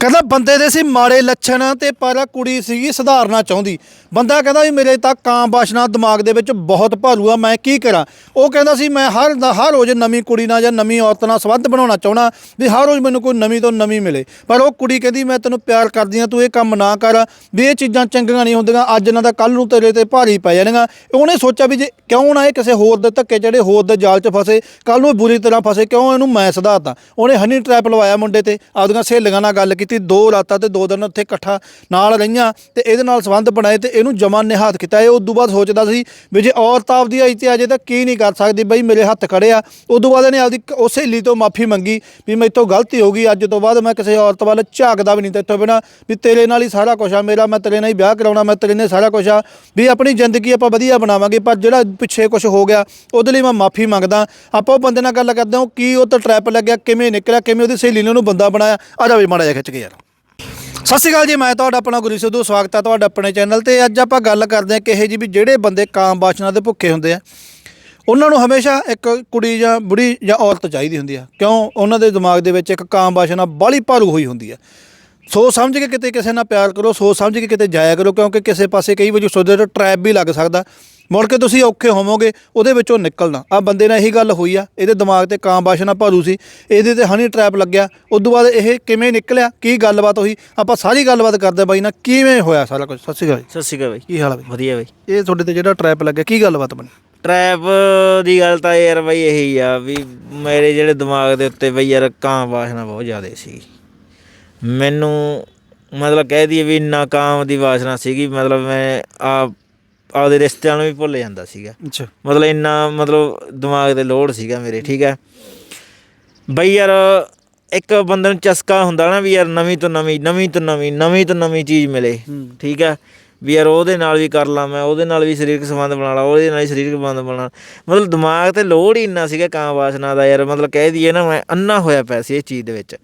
ਕਹਿੰਦਾ ਬੰਦੇ ਦੇ ਸੀ ਮਾੜੇ ਲੱਛਣ ਤੇ ਪਰ ਕੁੜੀ ਸੀਗੀ ਸੁਧਾਰਨਾ ਚਾਹੁੰਦੀ। ਬੰਦਾ ਕਹਿੰਦਾ ਵੀ ਮੇਰੇ ਤਾਂ ਕਾਂ ਬਾਸ਼ਨਾ ਦਿਮਾਗ ਦੇ ਵਿੱਚ ਬਹੁਤ ਭਾਲੂ ਆ, ਮੈਂ ਕੀ ਕਰਾਂ? ਉਹ ਕਹਿੰਦਾ ਸੀ, ਮੈਂ ਹਰ ਦਾ- ਹਰ ਰੋਜ਼ ਨਵੀਂ ਕੁੜੀ ਨਾਲ ਜਾਂ ਨਵੀਂ ਔਰਤ ਨਾਲ ਸੰਬੰਧ ਬਣਾਉਣਾ ਚਾਹਣਾ ਵੀ ਹਰ ਰੋਜ਼ ਮੈਨੂੰ ਕੋਈ ਨਵੀਂ ਤੋਂ ਨਵੀਂ ਮਿਲੇ। ਪਰ ਉਹ ਕੁੜੀ ਕਹਿੰਦੀ, ਮੈਂ ਤੈਨੂੰ ਪਿਆਰ ਕਰਦੀ ਆ, ਤੂੰ ਇਹ ਕੰਮ ਨਾ ਕਰ, ਵੀ ਇਹ ਚੀਜ਼ਾਂ ਚੰਗੀਆਂ ਨਹੀਂ ਹੁੰਦੀਆਂ, ਅੱਜ ਇਹਨਾਂ ਦਾ ਕੱਲ ਨੂੰ ਤੇਰੇ ਤੇ ਭਾਰੀ ਪੈ ਜਾਣਗੀਆਂ ਉਹਨੇ ਸੋਚਿਆ ਵੀ ਜੇ ਕਿਉਂ ਨਾ ਇਹ ਕਿਸੇ ਹੋਰ ਦੇ ਧੱਕੇ ਜਿਹੜੇ ਹੋਰ ਦੇ ਜਾਲ 'ਚ ਫਸੇ ਕੱਲ ਨੂੰ ਬੁਰੀ ਤਰ੍ਹਾਂ ਫਸੇ, ਕਿਉਂ ਇਹਨੂੰ ਮੈਂ ਸੁਧਾਰਦਾ? ਉਹਨੇ ਹਨੀ ਟ੍ਰੈਪ ਲਵਾਇਆ ਮੁੰਡੇ ਤੇ, ਆਪਦੀਆਂ ਸਹੇਲੀਆਂ ਨਾਲ ਗੱਲ ਕੀਤੀ। ਦੋ ਰਾਤਾਂ ਤੇ ਦੋ ਦਿਨ ਉੱਥੇ ਇਕੱਠਾ ਨਾਲ ਰਹੀਆਂ ਤੇ ਇਹਦੇ ਨਾਲ ਸੰਬੰਧ ਬਣਾਏ ਤੇ ਇਹਨੂੰ ਜਮਨ ਨੇ ਕੀਤਾ। ਇਹ ਉਦੋਂ ਬਾਅਦ ਸੋਚਦਾ ਸੀ ਵੀ ਜੇ ਔਰਤ ਆਪਦੀ ਆਈ ਤੇ ਅਜੇ ਤਾਂ ਕੀ ਨਹੀਂ ਕਰ ਸਕਦੀ, ਬਈ ਮੇਰੇ ਹੱਥ ਖੜੇ ਆ। ਉਦੋਂ ਬਾਅਦ ਇਹਨੇ ਆਪਦੀ ਕ- ਉਹ ਸਹੇਲੀ ਤੋਂ ਮਾਫੀ ਮੰਗੀ ਵੀ ਮੇਰੇ ਤੋਂ ਗਲਤੀ ਹੋ ਗਈ। ਅੱਜ ਤੋਂ ਬਾਅਦ ਮੈਂ ਕਿਸੇ ਔਰਤ ਵੱਲ ਝਾਕਦਾ ਵੀ ਨਹੀਂ ਤੇਥੋਂ ਬਿਨਾ ਵੀ ਤੇਰੇ ਨਾਲ ਹੀ ਸਾਰਾ ਕੁਝ ਆ। ਮੇਰਾ, ਮੈਂ ਤੇਰੇ ਨਾਲ ਹੀ ਵਿਆਹ ਕਰਾਉਣਾ, ਮੈਂ ਤੇਰੇ ਨਾਲ ਸਾਰਾ ਕੁਝ ਆ। ਵੀ ਆਪਣੀ ਜ਼ਿੰਦਗੀ ਆਪਾਂ ਵਧੀਆ ਬਣਾਵਾਂਗੇ, ਪਰ ਜਿਹੜਾ ਪਿੱਛੇ ਕੁਝ ਹੋ ਗਿਆ, ਉਹਦੇ ਲਈ ਮੈਂ ਮਾਫੀ ਮੰਗਦਾ। ਆਪਾਂ ਉਹ ਬੰਦੇ ਨਾਲ ਗੱਲ ਕਰਦੇ ਹਾਂ, ਉਹ ਕੀ ਉਹ ਤਾਂ ਟ੍ਰੈਪ ਲੱਗਿਆ, ਕਿਵੇਂ ਨਿਕਲਿਆ, ਕਿਵੇਂ ਉਹਦੀ ਸਹੇਲੀ ਨੇ ਉਹਨੂੰ ਬੰਦਾ ਬਣਾਇਆ। ਆ ਜਾ ਵੀ ਮਾੜਾ ਜਿਹਾ ਖਿੱਚ ਕੇ। ਯਾਰ ਸਤਿ ਸ਼੍ਰੀ ਅਕਾਲ ਜੀ, ਮੈਂ ਤੁਹਾਡਾ ਆਪਣਾ ਗੁਰੂ ਸਿੱਧੂ, ਸਵਾਗਤ ਹੈ ਤੁਹਾਡਾ ਆਪਣੇ ਚੈਨਲ ਤੇ। ਅੱਜ ਆਪਾਂ ਗੱਲ ਕਰਦੇ ਹਾਂ ਕਿ ਇਹ ਜੀ ਵੀ ਜਿਹੜੇ ਬੰਦੇ ਕਾਮ ਬਾਸ਼ਨਾ ਦੇ ਭੁੱਖੇ ਹੁੰਦੇ ਆ। ਉਹਨਾਂ ਨੂੰ ਹਮੇਸ਼ਾ ਇੱਕ ਕੁੜੀ ਜਾਂ ਬੁੜੀ ਜਾਂ ਔਰਤ ਚਾਹੀਦੀ ਹੁੰਦੀ ਆ। ਕਿਉਂ? ਉਹਨਾਂ ਦੇ ਦਿਮਾਗ ਦੇ ਵਿੱਚ ਇੱਕ ਕਾਮ ਬਾਸ਼ਨਾ ਬਾਲੀ ਭਾਰੂ ਹੋਈ ਹੁੰਦੀ ਆ। ਸੋਚ ਸਮਝ ਕੇ ਕਿਤੇ ਕਿਸੇ ਨਾਲ ਪਿਆਰ ਕਰੋ, ਸੋਚ ਸਮਝ ਕੇ ਕਿਤੇ ਜਾਇਆ ਕਰੋ, ਕਿਉਂਕਿ ਕਿਸੇ ਪਾਸੇ ਕਈ ਵਾਰੀ ਸੋਚਦੇ ਤੋਂ ਟ੍ਰੈਪ ਵੀ ਲੱਗ ਸਕਦਾ। ਮੁੜ ਕੇ ਤੁਸੀਂ ਔਖੇ ਹੋਵੋਗੇ ਉਹਦੇ ਵਿੱਚੋਂ ਨਿਕਲਣਾ। ਆ ਬੰਦੇ ਨਾਲ ਇਹੀ ਗੱਲ ਹੋਈ ਆ ਇਹਦੇ ਦਿਮਾਗ ਤੇ ਕਾਮ ਬਾਸ਼ਨਾ ਭਾਰੂ ਸੀ। ਇਹਦੇ ਤੇ ਹਨੀ ਟ੍ਰੈਪ ਲੱਗਿਆ। ਉਦੋਂ ਬਾਅਦ ਇਹ ਕਿਵੇਂ ਨਿਕਲਿਆ ਕੀ ਗੱਲਬਾਤ ਹੋਈ? ਆਪਾਂ ਸਾਰੀ ਗੱਲਬਾਤ ਕਰਦੇ ਬਾਈ ਨਾਲ ਕਿਵੇਂ ਹੋਇਆ ਸਾਰਾ ਕੁਝ? ਸਤਿ ਸ਼੍ਰੀ ਅਕਾਲ ਜੀ। ਸਤਿ ਸ਼੍ਰੀ ਅਕਾਲ ਬਾਈ। ਕੀ ਹਾਲ ਹੈ ਬਾਈ? ਵਧੀਆ ਬਾਈ। ਇਹ ਤੁਹਾਡੇ ਤੇ ਜਿਹੜਾ ਟ੍ਰੈਪ ਲੱਗਿਆ ਕੀ ਗੱਲਬਾਤ ਬਣੀ? ਟ੍ਰੈਪ ਦੀ ਗੱਲ ਤਾਂ ਯਾਰ ਬਾਈ ਇਹੀ ਆ ਵੀ ਮੇਰੇ ਜਿਹੜੇ ਦਿਮਾਗ ਦੇ ਉੱਤੇ ਬਈ ਯਾਰ ਕਾਂ ਵਾਸ਼ਨਾ ਬਹੁਤ ਜ਼ਿਆਦਾ ਸੀ। ਮੈਨੂੰ ਮਤਲਬ ਕਹਿ ਦਈਏ ਵੀ ਇੰਨਾ ਕਾਮ ਦੀ ਵਾਸ਼ਨਾ ਸੀਗੀ ਮਤਲਬ ਮੈਂ ਆ ਆਪਦੇ ਰਿਸ਼ਤਿਆਂ ਨੂੰ ਵੀ ਭੁੱਲ ਜਾਂਦਾ ਸੀਗਾ। ਅੱਛਾ। ਮਤਲਬ ਇੰਨਾ ਮਤਲਬ ਦਿਮਾਗ ਤੇ ਲੋਡ ਸੀਗਾ ਮੇਰੇ ਠੀਕ ਹੈ। ਬਈ ਯਾਰ ਇੱਕ ਬੰਦੇ ਨੂੰ ਚਸਕਾ ਹੁੰਦਾ ਨਾ ਵੀ ਯਾਰ ਨਵੀਂ ਤੋਂ ਨਵੀਂ ਨਵੀਂ ਤੋਂ ਨਵੀਂ ਨਵੀਂ ਤੋਂ ਨਵੀਂ ਚੀਜ਼ ਮਿਲੇ ਹੂੰ। ਠੀਕ ਹੈ। ਵੀ ਯਾਰ ਉਹਦੇ ਨਾਲ ਵੀ ਕਰ ਲਾਂ ਮੈਂ ਉਹਦੇ ਨਾਲ ਵੀ ਸਰੀਰਕ ਸੰਬੰਧ ਬਣਾ ਲਾ ਉਹਦੇ ਨਾਲ ਵੀ ਸਰੀਰਕ ਸੰਬੰਧ ਬਣਾ ਮਤਲਬ ਦਿਮਾਗ ਤੇ ਲੋਡ ਹੀ ਇੰਨਾ ਸੀਗਾ ਕਾਂ ਵਾਸਨਾ ਦਾ ਯਾਰ ਮਤਲਬ ਕਹਿ ਦਈਏ ਨਾ ਮੈਂ ਅੰਨਾ ਹੋਇਆ ਪਿਆ ਸੀ ਇਹ ਚੀਜ਼ ਦੇ ਵਿੱਚ।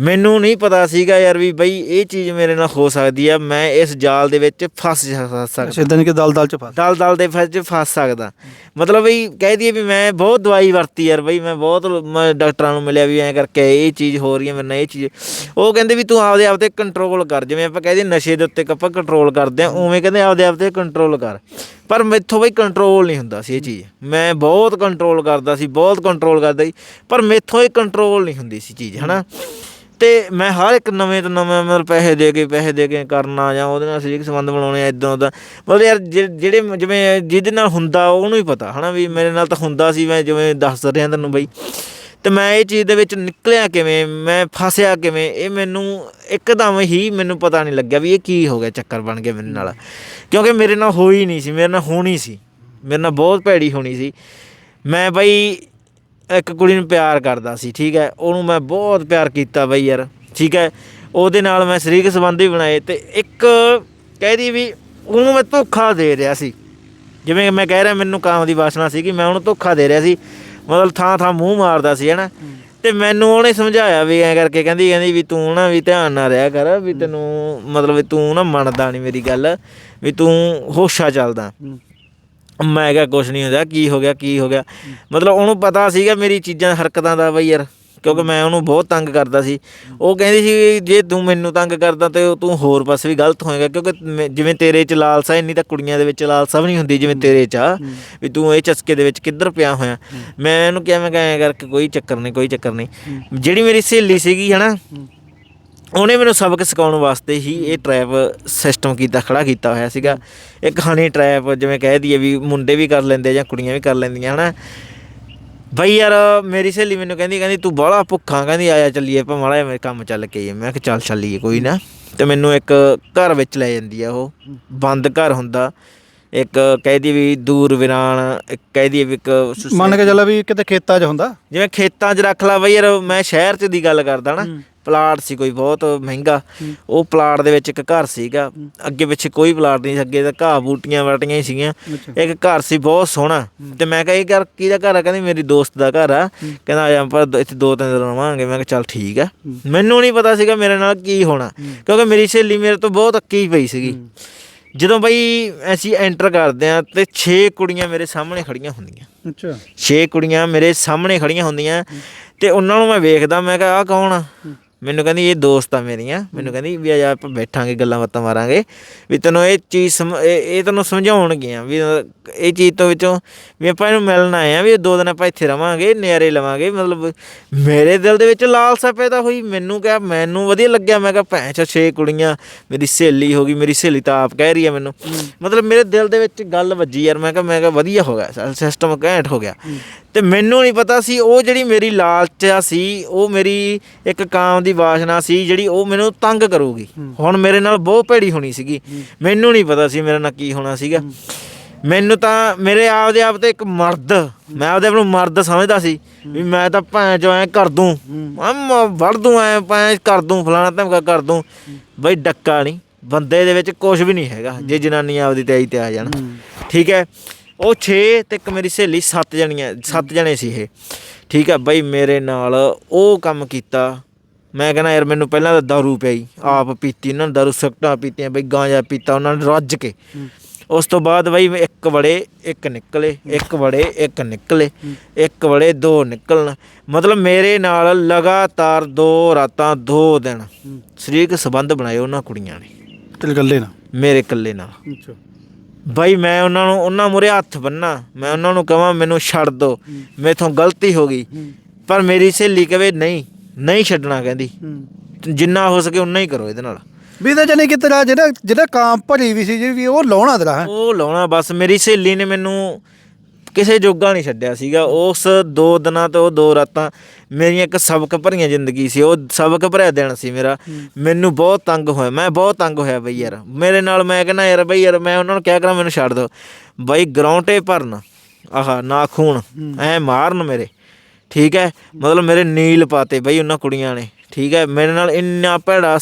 ਮੈਨੂੰ ਨਹੀਂ ਪਤਾ ਸੀਗਾ ਯਾਰ ਵੀ ਬਈ ਇਹ ਚੀਜ਼ ਮੇਰੇ ਨਾਲ ਹੋ ਸਕਦੀ ਆ ਮੈਂ ਇਸ ਜਾਲ ਦੇ ਵਿੱਚ ਫਸ ਸਕਦਾ। ਅੱਛਾ ਇਦਾਂ ਨਹੀਂ ਕਿ ਦਲ ਦਲ ਚ ਫਸ। ਦਲ ਦਲ ਦੇ ਵਿੱਚ ਫਸ ਸਕਦਾ। ਮਤਲਬ ਬਈ ਕਹਿ ਦਈਏ ਵੀ ਮੈਂ ਬਹੁਤ ਦਵਾਈ ਵਰਤੀ ਯਾਰ ਬਈ ਮੈਂ ਬਹੁਤ ਮੈਂ ਡਾਕਟਰਾਂ ਨੂੰ ਮਿਲਿਆ ਵੀ ਐਂ ਕਰਕੇ ਇਹ ਚੀਜ਼ ਹੋ ਰਹੀ ਹੈ ਮੇਰੇ ਨਾਲ ਇਹ ਚੀਜ਼। ਉਹ ਕਹਿੰਦੇ ਵੀ ਤੂੰ ਆਪਦੇ ਆਪ ਤੇ ਕੰਟਰੋਲ ਕਰ ਜਿਵੇਂ ਆਪਾਂ ਕਹਿ ਦਈਏ ਨਸ਼ੇ ਦੇ ਉੱਤੇ ਆਪਾਂ ਕੰਟਰੋਲ ਕਰਦੇ ਆ ਉਵੇਂ ਕਹਿੰਦੇ ਆਪਦੇ ਆਪ ਤੇ ਕੰਟਰੋਲ ਕਰ। ਪਰ ਮੈਥੋਂ ਬਈ ਕੰਟਰੋਲ ਨਹੀਂ ਹੁੰਦਾ ਸੀ ਇਹ ਚੀਜ਼। ਮੈਂ ਬਹੁਤ ਕੰਟਰੋਲ ਕਰਦਾ ਸੀ ਬਹੁਤ ਕੰਟਰੋਲ ਕਰਦਾ ਸੀ ਪਰ ਮੈਥੋਂ ਇਹ ਕੰਟਰੋਲ ਨਹੀਂ ਹੁੰਦੀ ਸੀ ਚੀਜ਼ ਹਨਾ? ਤੇ ਮੈਂ ਹਰ ਇੱਕ ਨਵੇਂ ਤੋਂ ਨਵੇਂ ਮਤਲਬ ਪੈਸੇ ਦੇ ਕੇ, ਪੈਸੇ ਦੇ ਕੇ ਕਰਨਾ ਜਾਂ ਉਹਦੇ ਨਾਲ ਸਰੀਰਕ ਸੰਬੰਧ ਬਣਾਉਣੇ ਇਦਾਂ ਦਾ ਮਤਲਬ ਯਾਰ ਜਿ- ਜਿਹੜੇ ਜਿਵੇਂ ਜਿਹਦੇ ਨਾਲ ਹੁੰਦਾ, ਉਹਨੂੰ ਹੀ ਪਤਾ, ਹਨਾ ਵੀ ਮੇਰੇ ਨਾਲ ਤਾਂ ਹੁੰਦਾ ਸੀ, ਮੈਂ ਜਿਵੇਂ ਦੱਸ ਰਿਹਾ ਤੈਨੂੰ ਬਈ। ਤੇ ਮੈਂ ਇਹ ਚੀਜ਼ ਦੇ ਵਿੱਚ ਨਿਕਲਿਆ ਕਿਵੇਂ, ਮੈਂ ਫਸਿਆ ਕਿਵੇਂ, ਇਹ ਮੈਨੂੰ ਇੱਕਦਮ ਹੀ ਮੈਨੂੰ ਪਤਾ ਨਹੀਂ ਲੱਗਿਆ ਵੀ ਇਹ ਕੀ ਹੋ ਗਿਆ, ਚੱਕਰ ਬਣ ਗਿਆ ਮੇਰੇ ਨਾਲ। ਕਿਉਂਕਿ ਮੇਰੇ ਨਾਲ ਹੋਈ ਨਹੀਂ ਸੀ, ਮੇਰੇ ਨਾਲ ਹੋਣੀ ਸੀ। ਮੇਰੇ ਨਾਲ ਬਹੁਤ ਭੈੜੀ ਹੋਣੀ ਸੀ। ਮੈਂ ਬਈ ਇੱਕ ਕੁੜੀ ਨੂੰ ਪਿਆਰ ਕਰਦਾ ਸੀ ਠੀਕ ਹੈ? ਉਹਨੂੰ ਮੈਂ ਬਹੁਤ ਪਿਆਰ ਕੀਤਾ ਬਈ ਯਾਰ ਠੀਕ ਹੈ? ਉਹਦੇ ਨਾਲ ਮੈਂ ਸਰੀਰਕ ਸੰਬੰਧ ਵੀ ਬਣਾਏ ਤੇ ਇੱਕ ਕਹਿ ਦੀ ਵੀ ਉਹਨੂੰ ਮੈਂ ਧੋਖਾ ਦੇ ਰਿਹਾ ਸੀ। ਜਿਵੇਂ ਮੈਂ ਕਹਿ ਰਿਹਾ ਮੈਨੂੰ ਕਾਮ ਦੀ ਵਾਸਨਾ ਸੀ ਕਿ ਮੈਂ ਉਹਨੂੰ ਧੋਖਾ ਦੇ ਰਿਹਾ ਸੀ। ਮਤਲਬ ਥਾਂ ਥਾਂ ਮੂੰਹ ਮਾਰਦਾ ਸੀ ਹਨਾ? ਤੇ ਮੈਨੂੰ ਉਹਨੇ ਸਮਝਾਇਆ ਵੀ ਐਂ ਕਰਕੇ ਕਹਿੰਦੀ ਕਹਿੰਦੀ ਵੀ ਤੂੰ ਨਾ ਵੀ ਧਿਆਨ ਨਾਲ ਰਿਹਾ ਕਰ ਵੀ ਤੈਨੂੰ ਮਤਲਬ ਤੂੰ ਨਾ ਮੰਨਦਾ ਨਹੀਂ ਮੇਰੀ ਗੱਲ ਵੀ ਤੂੰ ਹੋਸ਼ਾ ਚੱਲਦਾ। ਮੈਂ ਕਿਹਾ ਕੁਛ ਨਹੀਂ ਹੁੰਦਾ ਕੀ ਹੋ ਗਿਆ ਕੀ ਹੋ ਗਿਆ। ਮਤਲਬ ਉਹਨੂੰ ਪਤਾ ਸੀਗਾ ਮੇਰੀ ਚੀਜ਼ਾਂ ਹਰਕਤਾਂ ਦਾ ਬਈ ਯਾਰ ਕਿਉਂਕਿ ਮੈਂ ਉਹਨੂੰ ਬਹੁਤ ਤੰਗ ਕਰਦਾ ਸੀ। ਉਹ ਕਹਿੰਦੀ ਸੀ ਜੇ ਤੂੰ ਮੈਨੂੰ ਤੰਗ ਕਰਦਾ ਤੇ ਤੂੰ ਹੋਰ ਪਾਸੇ ਵੀ ਗਲਤ ਹੋਏਗਾ ਕਿਉਂਕਿ ਜਿਵੇਂ ਤੇਰੇ ਚ ਲਾਲਸਾ ਇੰਨੀ ਤਾਂ ਕੁੜੀਆਂ ਦੇ ਵਿੱਚ ਲਾਲਸਾ ਵੀ ਨਹੀਂ ਹੁੰਦੀ ਜਿਵੇਂ ਤੇਰੇ ਚ ਆ ਵੀ ਤੂੰ ਇਹ ਚਸਕੇ ਦੇ ਵਿੱਚ ਕਿੱਧਰ ਪਿਆ ਹੋਇਆ। ਮੈਂ ਇਹਨੂੰ ਕਿਹਾ ਮੈਂ ਕਿਹਾ ਐਂ ਕਰਕੇ ਕੋਈ ਚੱਕਰ ਨਹੀਂ ਕੋਈ ਚੱਕਰ ਨਹੀਂ ਜਿਹੜੀ ਮੇਰੀ ਸਹੇਲੀ ਸੀਗੀ ਹਨਾ ਉਹਨੇ ਮੈਨੂੰ ਸਬਕ ਸਿਖਾਉਣ ਵਾਸਤੇ ਹੀ ਇਹ ਟ੍ਰੈਪ ਸਿਸਟਮ ਕੀਤਾ ਖੜਾ ਕੀਤਾ ਹੋਇਆ ਸੀਗਾ। ਇੱਕ ਹਨੀ ਟ੍ਰੈਪ ਜਿਵੇਂ ਕਹਿ ਦਈਏ ਵੀ ਮੁੰਡੇ ਵੀ ਕਰ ਲੈਂਦੇ ਜਾਂ ਕੁੜੀਆਂ ਵੀ ਕਰ ਲੈਂਦੀਆਂ ਹਨਾ? ਬਈ ਯਾਰ ਮੇਰੀ ਸਹੇਲੀ ਮੈਨੂੰ ਕਹਿੰਦੀ ਕਹਿੰਦੀ ਤੂੰ ਬਾਹਲਾ ਭੁੱਖਾ ਕਹਿੰਦੀ ਆਇਆ ਚੱਲੀਏ ਆਪਾਂ ਮਾੜਾ ਮੇਰੇ ਕੰਮ ਚੱਲ ਕੇ ਆਈਏ। ਮੈਂ ਕਿਹਾ ਚੱਲ ਚੱਲੀਏ ਕੋਈ ਨਾ। ਤੇ ਮੈਨੂੰ ਇੱਕ ਘਰ ਵਿੱਚ ਲੈ ਜਾਂਦੀ ਆ ਉਹ। ਬੰਦ ਘਰ ਹੁੰਦਾ। ਇੱਕ ਕਹਿ ਦਈਏ ਵੀ ਦੂਰ ਵਿਰਾਨ ਇੱਕ ਕਹਿ ਦਈਏ ਵੀ ਇੱਕ ਮੰਨ ਕੇ ਚੱਲਾ ਵੀ ਕਿਤੇ ਖੇਤਾਂ 'ਚ ਹੁੰਦਾ। ਜਿਵੇਂ ਖੇਤਾਂ 'ਚ ਰੱਖ ਲਾ ਬਈ ਯਾਰ ਮੈਂ ਸ਼ਹਿਰ 'ਚ ਦੀ ਗੱਲ ਕਰਦਾ ਨਾ ਪਲਾਟ ਸੀ ਕੋਈ ਬਹੁਤ ਮਹਿੰਗਾ। ਉਹ ਪਲਾਟ ਦੇ ਵਿੱਚ ਇੱਕ ਘਰ ਸੀਗਾ। ਅੱਗੇ ਪਿੱਛੇ ਕੋਈ ਪਲਾਟ ਨਹੀਂ ਸੀ। ਅੱਗੇ ਤਾਂ ਘਾਹ ਬੂਟੀਆਂ ਵਾਟੀਆਂ ਹੀ ਸੀਗੀਆਂ। ਇੱਕ ਘਰ ਸੀ ਬਹੁਤ ਸੋਹਣਾ। ਤੇ ਮੈਂ ਕਿਹਾ ਇਹ ਘਰ ਕਿਹਦਾ ਘਰ ਆ? ਕਹਿੰਦੀ ਮੇਰੀ ਦੋਸਤ ਦਾ ਘਰ ਆ। ਕਹਿੰਦਾ ਆ ਆਪਾਂ ਦ- ਇੱਥੇ ਦੋ ਤਿੰਨ ਦਿਨ ਰਵਾਂਗੇ। ਮੈਂ ਕਿਹਾ ਚੱਲ ਠੀਕ ਆ। ਮੈਨੂੰ ਨਹੀਂ ਪਤਾ ਸੀਗਾ ਮੇਰੇ ਨਾਲ ਕੀ ਹੋਣਾ। ਕਿਉਂਕਿ ਮੇਰੀ ਸਹੇਲੀ ਮੇਰੇ ਤੋਂ ਬਹੁਤ ਅੱਕੀ ਪਈ ਸੀਗੀ। ਜਦੋਂ ਬਈ ਅਸੀਂ ਐਂਟਰ ਕਰਦੇ ਆ ਤੇ 6 ਕੁੜੀਆਂ ਮੇਰੇ ਸਾਹਮਣੇ ਖੜੀਆਂ ਹੁੰਦੀਆਂ। ਅੱਛਾ। 6 ਕੁੜੀਆਂ ਮੇਰੇ ਸਾਹਮਣੇ ਖੜੀਆਂ ਹੁੰਦੀਆਂ। ਤੇ ਉਹਨਾਂ ਨੂੰ ਮੈਂ ਵੇਖਦਾ ਮੈਂ ਕਿਹਾ ਆਹ ਕੌਣ ਆ? ਮੈਨੂੰ ਕਹਿੰਦੀ ਇਹ ਦੋਸਤ ਆ ਮੇਰੀਆਂ ਮੈਨੂੰ ਕਹਿੰਦੀ ਵੀ ਅੱਜ ਆਪਾਂ ਬੈਠਾਂਗੇ ਗੱਲਾਂ ਬਾਤਾਂ ਮਾਰਾਂਗੇ। ਵੀ ਤੈਨੂੰ ਇਹ ਚੀਜ਼ ਇਹ ਤੈਨੂੰ ਸਮਝਾਉਣਗੀਆਂ। ਵੀ ਇਹ ਚੀਜ਼ ਤੋਂ ਵਿੱਚੋਂ ਵੀ ਆਪਾਂ ਇਹਨੂੰ ਮਿਲਣ ਆਏ ਆ ਵੀ ਦੋ ਦਿਨ ਆਪਾਂ ਇੱਥੇ ਰਵਾਂਗੇ ਨਜ਼ਾਰੇ ਲਵਾਂਗੇ। ਮਤਲਬ ਮੇਰੇ ਦਿਲ ਦੇ ਵਿੱਚ ਲਾਲਸਾ ਪੈਦਾ ਹੋਈ। ਮੈਨੂੰ ਕਿਹਾ ਮੈਨੂੰ ਵਧੀਆ ਲੱਗਿਆ। ਮੈਂ ਕਿਹਾ ਭੈਣ ਚੋ ਛੇ ਕੁੜੀਆਂ ਮੇਰੀ ਸਹੇਲੀ ਹੋ ਗਈ ਮੇਰੀ ਸਹੇਲੀ ਤਾਂ ਆਪ ਕਹਿ ਰਹੀ ਆ ਮੈਨੂੰ। ਮਤਲਬ ਮੇਰੇ ਦਿਲ ਦੇ ਵਿੱਚ ਗੱਲ ਵੱਜੀ ਯਾਰ। ਮੈਂ ਕਿਹਾ ਮੈਂ ਕਿਹਾ ਵਧੀਆ ਹੋ ਗਿਆ। ਸਿਸਟਮ ਘੈਂਟ ਹੋ ਗਿਆ। ਤੇ ਮੈਨੂੰ ਨਹੀਂ ਪਤਾ ਸੀ ਉਹ ਜਿਹੜੀ ਮੇਰੀ ਲਾਲਚਾ ਸੀ ਉਹ ਮੇਰੀ ਇੱਕ ਕਾਮ ਦੀ ਵਾਸ਼ਨਾ ਸੀ ਜਿਹੜੀ ਉਹ ਮੈਨੂੰ ਤੰਗ ਕਰੂਗੀ। ਹੁਣ ਮੇਰੇ ਨਾਲ ਬਹੁਤ ਭੈੜੀ ਹੋਣੀ ਸੀਗੀ। ਮੈਨੂੰ ਨਹੀਂ ਪਤਾ ਸੀ ਮੇਰੇ ਨਾਲ ਕੀ ਹੋਣਾ ਸੀਗਾ। ਮੈਨੂੰ ਤਾਂ ਮੇਰੇ ਆਪ ਦੇ ਆਪ ਤੇ ਇੱਕ ਮਰਦ ਮੈਂ ਆਪਦੇ ਆਪ ਨੂੰ ਮਰਦ ਸਮਝਦਾ ਸੀ ਵੀ ਮੈਂ ਤਾਂ ਭੈਣ ਚੋ ਐ ਕਰ ਦੂੰ। ਮੈਂ ਵੜ ਦੂੰ ਐ ਭੈਣ ਕਰ ਦੂੰ ਫਲਾਣਾ ਧਮਕਾ ਕਰ ਦੂੰ। ਬਈ ਡੱਕਾ ਨਹੀਂ ਬੰਦੇ ਦੇ ਵਿੱਚ ਕੁਝ ਵੀ ਨਹੀਂ ਹੈਗਾ ਜੇ ਜਨਾਨੀ ਆਪਦੀ ਤੇ ਆਈ ਤੇ ਆ ਜਾਣ। ਠੀਕ ਹੈ। ਉਹ 6 ਤੇ ਇੱਕ ਮੇਰੀ ਸਹੇਲੀ 7 ਜਣੀਆਂ 7 ਜਣੇ ਸੀ ਇਹ। ਠੀਕ ਹੈ ਬਈ ਮੇਰੇ ਨਾਲ ਉਹ ਕੰਮ ਕੀਤਾ। ਮੈਂ ਕਹਿੰਦਾ ਯਾਰ ਮੈਨੂੰ ਪਹਿਲਾਂ ਤਾਂ ਦਾਰੂ ਪਿਆਈ। ਆਪ ਪੀਤੀ ਉਹਨਾਂ ਨੇ ਦਾਰੂ ਸਖਟਾਂ ਪੀਤੀਆਂ ਬਈ ਗਾਂਜਾ ਪੀਤਾ ਉਹਨਾਂ ਨੇ ਰੱਜ ਕੇ। ਉਸ ਤੋਂ ਬਾਅਦ ਬਈ ਇੱਕ ਵੜੇ ਇੱਕ ਨਿਕਲੇ ਇੱਕ ਵੜੇ ਇੱਕ ਨਿਕਲੇ ਇੱਕ ਵੜੇ ਦੋ ਨਿਕਲਣ। ਮਤਲਬ ਮੇਰੇ ਨਾਲ ਲਗਾਤਾਰ ਦੋ ਰਾਤਾਂ ਦੋ ਦਿਨ। ਸਰੀਰਕ ਸੰਬੰਧ ਬਣਾਏ ਉਹਨਾਂ ਕੁੜੀਆਂ ਨੇ। ਤੇਰੇ ਗੱਲੇ ਨਾ ਮੇਰੇ ਇਕੱਲੇ ਨਾਲ। ਅੱਛਾ। ਬਾਈ ਮੈਂ ਉਹਨਾਂ ਨੂੰ ਉਹਨਾਂ ਮੂਹਰੇ ਹੱਥ ਬੰਨਾ ਮੈਂ ਉਹਨਾਂ ਨੂੰ ਕਹਾਂ ਮੈਨੂੰ ਛੱਡ ਦੋ। ਮੇਥੋਂ ਗਲਤੀ ਹੋ ਗਈ। ਪਰ ਮੇਰੀ ਸਹੇਲੀ ਕਹੇ ਨਹੀਂ ਨਹੀਂ ਛੱਡਣਾ ਕਹਿੰਦੀ। ਜਿੰਨਾ ਹੋ ਸਕੇ ਉਨਾ ਹੀ ਕਰੋ ਇਹਦੇ ਨਾਲ। ਵੀ ਤਾਂ ਜਾਨੀ ਕਿ ਤੇਰਾ ਜਿਹੜਾ ਜਿਹੜਾ ਕਾਮ ਭਰੀ ਵੀ ਸੀ ਜਿਹੜੀ ਉਹ ਲਾਉਣਾ ਤੇਰਾ ਹੈ? ਉਹ ਲਾਉਣਾ ਬਸ। ਮੇਰੀ ਸਹੇਲੀ ਨੇ ਮੈਨੂੰ ਕਿਸੇ ਜੋਗਾ ਨਹੀਂ ਛੱਡਿਆ ਸੀਗਾ। ਉਸ ਦੋ ਦਿਨਾਂ ਤੋਂ ਉਹ ਦੋ ਰਾਤਾਂ ਮੇਰੀਆਂ ਇੱਕ ਸਬਕ ਭਰੀਆਂ ਜ਼ਿੰਦਗੀ ਸੀ। ਉਹ ਸਬਕ ਭਰਿਆ ਦਿਨ ਸੀ ਮੇਰਾ। ਮੈਨੂੰ ਬਹੁਤ ਤੰਗ ਹੋਇਆ। ਮੈਂ ਬਹੁਤ ਤੰਗ ਹੋਇਆ ਬਈ ਯਾਰ। ਮੇਰੇ ਨਾਲ ਮੈਂ ਕਹਿੰਦਾ ਯਾਰ ਬਈ ਯਾਰ ਮੈਂ ਉਹਨਾਂ ਨੂੰ ਕਿਹਾ ਕਰਾਂ ਮੈਨੂੰ ਛੱਡ ਦਿਓ। ਬਈ ਗਰਾਉਂਟੇ ਭਰਨ। ਆਹਾ ਨਾਖੂਨ ਐ ਮਾਰਨ ਮੇਰੇ। ਠੀਕ ਹੈ? ਮਤਲਬ ਮੇਰੇ ਨੀਲ ਪਾਤੇ ਬਈ ਉਹਨਾਂ ਕੁੜੀਆਂ ਨੇ। ਠੀਕ ਹੈ? ਮੇਰੇ ਨਾਲ ਇੰਨਾ ਭੈੜਾ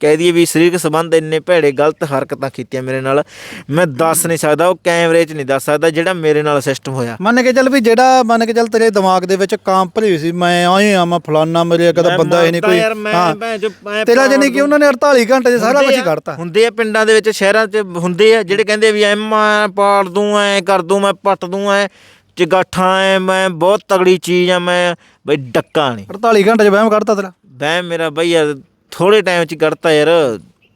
ਕਹਿ ਦਈਏ ਵੀ ਸਰੀਰਕ ਸੰਬੰਧ ਇੰਨੇ ਭੈੜੇ ਗਲਤ ਹਰਕਤਾਂ ਕੀਤੀਆਂ ਮੇਰੇ ਨਾਲ ਮੈਂ ਦੱਸ ਨਹੀਂ ਸਕਦਾ ਉਹ ਕੈਮਰੇ 'ਚ ਨਹੀਂ ਦੱਸ ਸਕਦਾ ਜਿਹੜਾ ਮੇਰੇ ਨਾਲ ਸਿਸਟਮ ਹੋਇਆ। ਮੰਨ ਕੇ ਚੱਲ ਵੀ ਜਿਹੜਾ ਮੰਨ ਕੇ ਚੱਲ ਤੇਰੇ ਦਿਮਾਗ ਦੇ ਵਿੱਚ ਕਾਮ ਭਰੀ ਹੋਈ ਸੀ ਮੈਂ ਆਏ ਆ ਮੈਂ ਫਲਾਨਾ ਮੇਰੇ ਕਦਾ ਬੰਦਾ ਇਹ ਨਹੀਂ ਕੋਈ। ਯਾਰ, ਮੈਂ ਤੇਰਾ ਜਾਨੀ ਕਿ ਉਹਨਾਂ ਨੇ 48 ਘੰਟੇ 'ਚ ਸਾਰਾ ਕੁਝ ਕੱਢਤਾ ਹੁੰਦੇ ਆ ਪਿੰਡਾਂ ਦੇ ਵਿੱਚ ਸ਼ਹਿਰਾਂ 'ਚ ਹੁੰਦੇ ਆ ਜਿਹੜੇ ਕਹਿੰਦੇ ਵੀ ਐ ਮੈਂ ਪਾੜ ਦੂੰ ਐ ਕਰ ਦੂੰ ਮੈਂ ਪੱਟ ਦੂੰ ਐ ਚਗਾਠਾਂ ਐ ਮੈਂ ਬਹੁਤ ਤਗੜੀ ਚੀਜ਼ ਆ ਮੈਂ ਬਈ ਡੱਕਾ ਨਹੀਂ 48 ਘੰਟੇ 'ਚ ਵਹਿਮ ਕੱਢਤਾ ਤੇਰਾ। ਬੈ ਮੇਰਾ ਬਈ ਯਾਰ ਥੋੜੇ ਟਾਈਮ 'ਚ ਹੀ ਕੱਢਤਾ ਯਾਰ।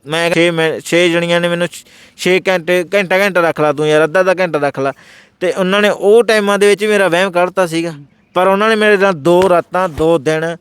ਮੈਂ 6 ਮੈਂ 6 ਜਣੀਆਂ ਨੇ ਮੈਨੂੰ 6 ਘੰਟੇ ਘੰਟਾ ਘੰਟਾ ਰੱਖ ਲਾ ਤੂੰ ਯਾਰ, ਅੱਧਾ ਅੱਧਾ ਘੰਟਾ ਰੱਖ ਲਾ। ਤੇ ਉਹਨਾਂ ਨੇ ਉਹ ਟਾਈਮਾਂ ਦੇ ਵਿੱਚ ਮੇਰਾ ਵਹਿਮ ਕੱਢਤਾ ਸੀਗਾ। ਪਰ ਉਹਨਾਂ ਨੇ ਮੇਰੇ ਨਾਲ ਦੋ ਰਾਤਾਂ, ਦੋ ਦਿਨ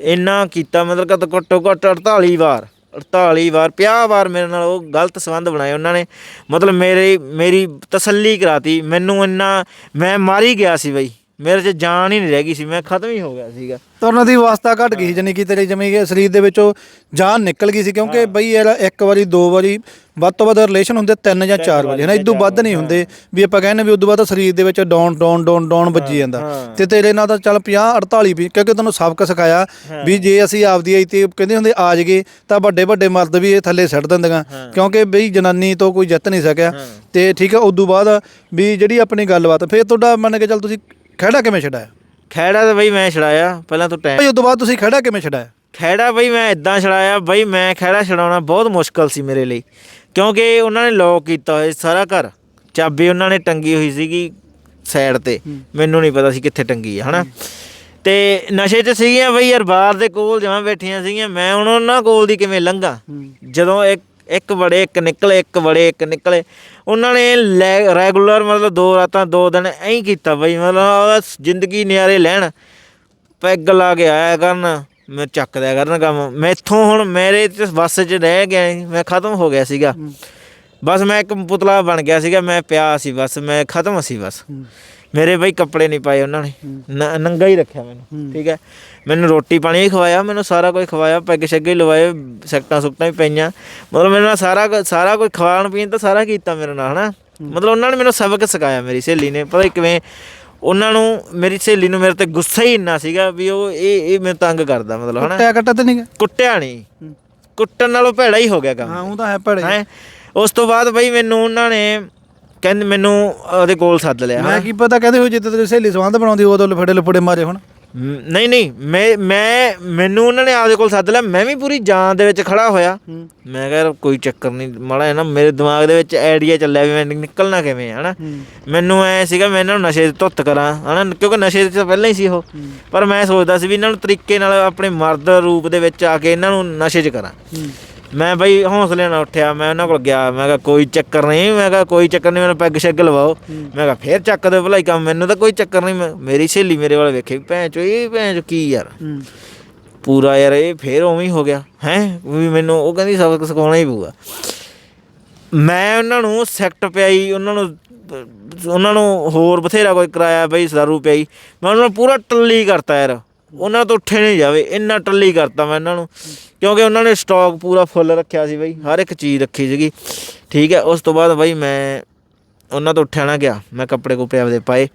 ਇੰਨਾ ਕੀਤਾ, ਮਤਲਬ ਕਿ ਘੱਟੋ ਘੱਟ 48 ਵਾਰ 48 ਵਾਰ 50 ਵਾਰ ਮੇਰੇ ਨਾਲ ਉਹ ਗਲਤ ਸੰਬੰਧ ਬਣਾਏ ਉਹਨਾਂ ਨੇ। ਮਤਲਬ ਮੇਰੇ ਮੇਰੀ ਤਸੱਲੀ ਕਰਾਤੀ। ਮੈਨੂੰ ਇੰਨਾ ਮੈਂ ਮਾਰੀ ਗਿਆ ਸੀ ਬਈ। ਮੇਰੇ 'ਚ ਜਾਨ ਹੀ ਨਹੀਂ ਰਹਿ ਗਈ ਸੀ ਮੈਂ ਖਤਮ ਹੀ ਹੋ ਗਿਆ ਸੀਗਾ। ਤੁਰਨ ਦੀ ਅਵਸਥਾ ਘਟ ਗਈ ਜਾਨੀ ਕਿ ਤੇਰੇ ਜਮੀ ਕਿ ਸਰੀਰ ਦੇ ਵਿੱਚੋਂ ਜਾਨ ਨਿਕਲ ਗਈ ਸੀ ਕਿਉਂਕਿ ਬਈ ਯਾਰ ਇੱਕ ਵਾਰੀ ਦੋ ਵਾਰੀ ਵੱਧ ਤੋਂ ਵੱਧ ਰਿਲੇਸ਼ਨ ਹੁੰਦੇ ਤਿੰਨ ਜਾਂ ਚਾਰ ਵਾਰੀ ਹਨਾ? ਇਦੋਂ ਵੱਧ ਨਹੀਂ ਹੁੰਦੇ ਵੀ ਆਪਾਂ ਕਹਿੰਦੇ ਵੀ ਉਦੋਂ ਬਾਅਦ ਸਰੀਰ ਦੇ ਵਿੱਚ ਡਾਊਨ ਡਾਊਨ ਡਾਊਨ ਡਾਊਨ ਵੱਜੀ ਜਾਂਦਾ। ਤੇ ਤੇਰੇ ਨਾਲ ਤਾਂ ਚੱਲ 50 48 ਵੀ ਕਿਉਂਕਿ ਤੈਨੂੰ ਸਬਕ ਸਿਖਾਇਆ ਵੀ ਜੇ ਅਸੀਂ ਆਪਦੀ ਆਈ ਤੇ ਕਹਿੰਦੇ ਹੁੰਦੇ ਆ ਜਗੇ ਤਾਂ ਵੱਡੇ ਵੱਡੇ ਮਰਦ ਵੀ ਇਹ ਥੱਲੇ ਸਿੱਟ ਦਿੰਦੀਆਂ। ਕਿਉਂਕਿ ਬਈ ਜਨਾਨੀ ਤੋਂ ਕੋਈ ਜਿੱਤ ਨਹੀਂ ਸਕਿਆ। ਤੇ ਠੀਕ ਹੈ ਉਦੋਂ ਬਾਅਦ ਵੀ ਜਿਹੜੀ ਆਪਣੀ ਗੱਲਬਾਤ ਫਿਰ ਤੁਹਾਡਾ ਮੰਨ ਕੇ ਚੱਲ ਤੁਸੀਂ ਖੜਾ ਕਿਵੇਂ ਛਡਾਇਆ ਖੈੜਾ ਤਾਂ ਬਈ ਮੈਂ ਛੜਾਇਆ ਪਹਿਲਾਂ ਤੂੰ ਟਾਈਮ ਭਾਈ ਉਦੋਂ ਬਾਅਦ ਤੁਸੀਂ ਖੜਾ ਕਿਵੇਂ ਛਡਾਇਆ ਖੈੜਾ ਬਈ ਮੈਂ ਇਦਾਂ ਛੜਾਇਆ ਬਈ ਮੈਂ ਖੈੜਾ ਛਡਾਉਣਾ ਬਹੁਤ ਮੁਸ਼ਕਲ ਸੀ ਮੇਰੇ ਲਈ ਕਿਉਂਕਿ ਉਹਨਾਂ ਨੇ ਲੋਕ ਕੀਤਾ ਹੋਇਆ ਸੀ ਸਾਰਾ ਘਰ ਚਾਬੀ ਉਹਨਾਂ ਨੇ ਟੰਗੀ ਹੋਈ ਸੀਗੀ ਸਾਈਡ ਤੇ ਮੈਨੂੰ ਨਹੀਂ ਪਤਾ ਸੀ ਕਿੱਥੇ ਟੰਗੀ ਆ ਹਨਾ? ਤੇ ਨਸ਼ੇ 'ਚ ਸੀਗੀਆਂ ਬਈ ਯਾਰ ਬਾਹਰ ਦੇ ਕੋਲ ਜਮਾਂ ਬੈਠੀਆਂ ਸੀਗੀਆਂ ਮੈਂ ਹੁਣ ਉਹਨਾਂ ਕੋਲ ਦੀ ਕਿਵੇਂ ਲੰਘਾਂ? ਜਦੋਂ ਇੱਕ ਇੱਕ ਬੜੇ ਇੱਕ ਨਿਕਲੇ ਇੱਕ ਬੜੇ ਇੱਕ ਨਿਕਲੇ। ਉਹਨਾਂ ਨੇ ਰੈਗੂਲਰ ਮਤਲਬ ਦੋ ਰਾਤਾਂ ਦੋ ਦਿਨ ਐਂ ਕੀਤਾ ਬਈ ਮਤਲਬ ਜ਼ਿੰਦਗੀ ਨਿਆਰੇ ਲੈਣ। ਪੈਗ ਲਾ ਕੇ ਆਇਆ ਕਰਨ ਮੈਂ ਚੱਕ ਦਿਆ ਕਰਨ ਕੰਮ। ਮੈਥੋਂ ਹੁਣ ਮੇਰੇ ਤੇ ਬੱਸ 'ਚ ਰਹਿ ਗਿਆ ਮੈਂ ਖਤਮ ਹੋ ਗਿਆ ਸੀਗਾ। ਬਸ ਮੈਂ ਇੱਕ ਪੁਤਲਾ ਬਣ ਗਿਆ ਸੀਗਾ ਮੈਂ ਪਿਆ ਸੀ ਬਸ ਮੈਂ ਖਤਮ ਸੀ ਬਸ। ਮੇਰੇ ਬਈ ਕੱਪੜੇ ਨਹੀਂ ਪਾਏ ਉਹਨਾਂ ਨ- ਨੰਗਾ ਹੀ ਰੱਖਿਆ ਮੈਨੂੰ ਠੀਕ ਹੈ। ਮੈਨੂੰ ਰੋਟੀ ਪਾਣੀ ਵੀ ਖਵਾਇਆ ਮੈਨੂੰ ਸਾਰਾ ਕੁਝ ਖਵਾਇਆ ਪੈਗ ਸ਼ੱਗੇ ਲਵਾਏ ਸੈਕਟਾਂ ਸੁਕਟਾਂ ਵੀ ਪਈਆਂ। ਮਤਲਬ ਮੇਰੇ ਨਾਲ ਸਾਰਾ ਸਾਰਾ ਕੁਝ ਖਾਣ ਪੀਣ ਤਾਂ ਸਾਰਾ ਕੀਤਾ ਮੇਰੇ ਨਾਲ ਹਨਾ? ਮਤਲਬ ਉਹਨਾਂ ਨੇ ਮੈਨੂੰ ਸਬਕ ਸਿਖਾਇਆ ਮੇਰੀ ਸਹੇਲੀ ਨੇ। ਪਤਾ ਕਿਵੇਂ ਉਹਨਾਂ ਨੂੰ ਮੇਰੀ ਸਹੇਲੀ ਨੂੰ ਮੇਰੇ ਤੇ ਗੁੱਸਾ ਹੀ ਇੰਨਾ ਸੀਗਾ ਵੀ ਉਹ ਇਹ ਇਹ ਮੈਨੂੰ ਤੰਗ ਕਰਦਾ ਮਤਲਬ ਹਨਾ? ਟਿਆ ਕੱਟਾ ਤੇ ਨਹੀਂ? ਕੁੱਟਿਆ ਨਹੀਂ ਕੁੱਟਣ ਨਾਲੋਂ ਭੈੜਾ ਹੀ ਹੋ ਗਿਆ ਕੰਮ। ਹਾਂ ਉਹ ਤਾਂ ਹੈ ਭੜੇ। ਹੈ? ਉਸ ਤੋਂ ਬਾਅਦ ਬਈ ਮੈਨੂੰ ਉਹਨਾਂ ਨੇ ਕਹਿੰਦੇ ਮੈਨੂੰ ਉਹਦੇ ਕੋਲ ਸੱਦ ਲਿਆ ਮੈਂ ਕੀ ਪਤਾ ਕਹਿੰਦੇ ਹੋ ਜਿੱਦ ਤੇਰੀ ਸਹੇਲੀ ਸਵਾਂਦ ਬਣਾਉਂਦੀ ਉਦੋਂ ਲਫੜੇ ਲਫੜੇ ਮਾਰੇ ਹੁਣ। ਨਹੀਂ ਨਹੀਂ ਮੈਂ ਮੈਂ ਮੈਨੂੰ ਉਹਨਾਂ ਨੇ ਆਪਦੇ ਕੋਲ ਸੱਦ ਲਿਆ। ਮੈਂ ਵੀ ਪੂਰੀ ਜਾਨ ਦੇ ਵਿੱਚ ਖੜਾ ਹੋਇਆ। ਮੈਂ ਕਿਹਾ ਯਾਰ ਕੋਈ ਚੱਕਰ ਨਹੀਂ ਮਾੜਾ ਹੈ ਨਾ ਮੇਰੇ ਦਿਮਾਗ ਦੇ ਵਿੱਚ ਆਈਡੀਆ ਚੱਲਿਆ ਵੀ ਮੈਂ ਨਿਕਲਣਾ ਕਿਵੇਂ ਹੈ ਹਨਾ? ਮੈਨੂੰ ਐ ਸੀਗਾ ਮੈਂ ਇਹਨਾਂ ਨੂੰ ਨਸ਼ੇ ਤੋਂ ਧੁੱਤ ਕਰਾਂ ਹਨਾ? ਕਿਉਂਕਿ ਨਸ਼ੇ ਤੋਂ ਪਹਿਲਾਂ ਹੀ ਸੀ ਉਹ। ਪਰ ਮੈਂ ਸੋਚਦਾ ਸੀ ਵੀ ਇਹਨਾਂ ਨੂੰ ਤਰੀਕੇ ਨਾਲ ਆਪਣੇ ਮਰਦ ਰੂਪ ਦੇ ਵਿੱਚ ਆ ਕੇ ਇਹਨਾਂ ਨੂੰ ਨਸ਼ੇ 'ਚ ਕਰਾਂ। ਮੈਂ ਬਈ ਹੌਸਲੇ ਨਾਲ ਉੱਠਿਆ ਮੈਂ ਉਹਨਾਂ ਕੋਲ ਗਿਆ ਮੈਂ ਕਿਹਾ ਕੋਈ ਚੱਕਰ ਨਹੀਂ ਮੈਂ ਕਿਹਾ ਕੋਈ ਚੱਕਰ ਨਹੀਂ ਮੈਨੂੰ ਪੈਗ ਸ਼ੈਗ ਲਵਾਓ। ਮੈਂ ਕਿਹਾ ਫੇਰ ਚੱਕ ਦੇ ਭਲਾਈ ਕੰਮ ਮੈਨੂੰ ਤਾਂ ਕੋਈ ਚੱਕਰ ਨਹੀਂ ਮੇਰੀ ਸਹੇਲੀ ਮੇਰੇ ਵੱਲ ਵੇਖੇ ਭੈਣ ਚੋ ਇਹ ਭੈਣ ਚੋ ਕੀ ਯਾਰ। ਪੂਰਾ ਯਾਰ ਇਹ ਫੇਰ ਉਵੇਂ ਹੀ ਹੋ ਗਿਆ ਹੈ ਵੀ ਮੈਨੂੰ ਉਹ ਕਹਿੰਦੀ ਸਬਕ ਸਿਖਾਉਣਾ ਹੀ ਪਊਗਾ। ਮੈਂ ਉਹਨਾਂ ਨੂੰ ਸੈਕਟ ਪਿਆਈ ਉਹਨਾਂ ਨੂੰ ਉਹਨਾਂ ਨੂੰ ਹੋਰ ਬਥੇਰਾ ਕੋਈ ਕਰਾਇਆ ਬਈ ਦਾਰੂ ਪਿਆਈ। ਮੈਂ ਉਹਨਾਂ ਨੂੰ ਪੂਰਾ ਟੱਲੀ ਕਰਤਾ ਯਾਰ। ਉਹਨਾਂ ਤੋਂ ਉੱਠੇ ਨਹੀਂ ਜਾਵੇ, ਇੰਨਾ ਟੱਲੀ ਕਰਤਾ ਮੈਂ ਇਹਨਾਂ ਨੂੰ। ਕਿਉਂਕਿ ਉਹਨਾਂ ਨੇ ਸਟਾਕ ਪੂਰਾ ਫੁੱਲ ਰੱਖਿਆ ਸੀ ਬਈ, ਹਰ ਇੱਕ ਚੀਜ਼ ਰੱਖੀ ਸੀਗੀ। ਠੀਕ ਹੈ, ਉਸ ਤੋਂ ਬਾਅਦ ਬਾਈ ਮੈਂ ਉਹਨਾਂ ਤੋਂ ਉੱਠਿਆ ਨਾ ਗਿਆ। ਮੈਂ ਕੱਪੜੇ ਕੁਪੜੇ ਆਪਦੇ ਪਾਏ,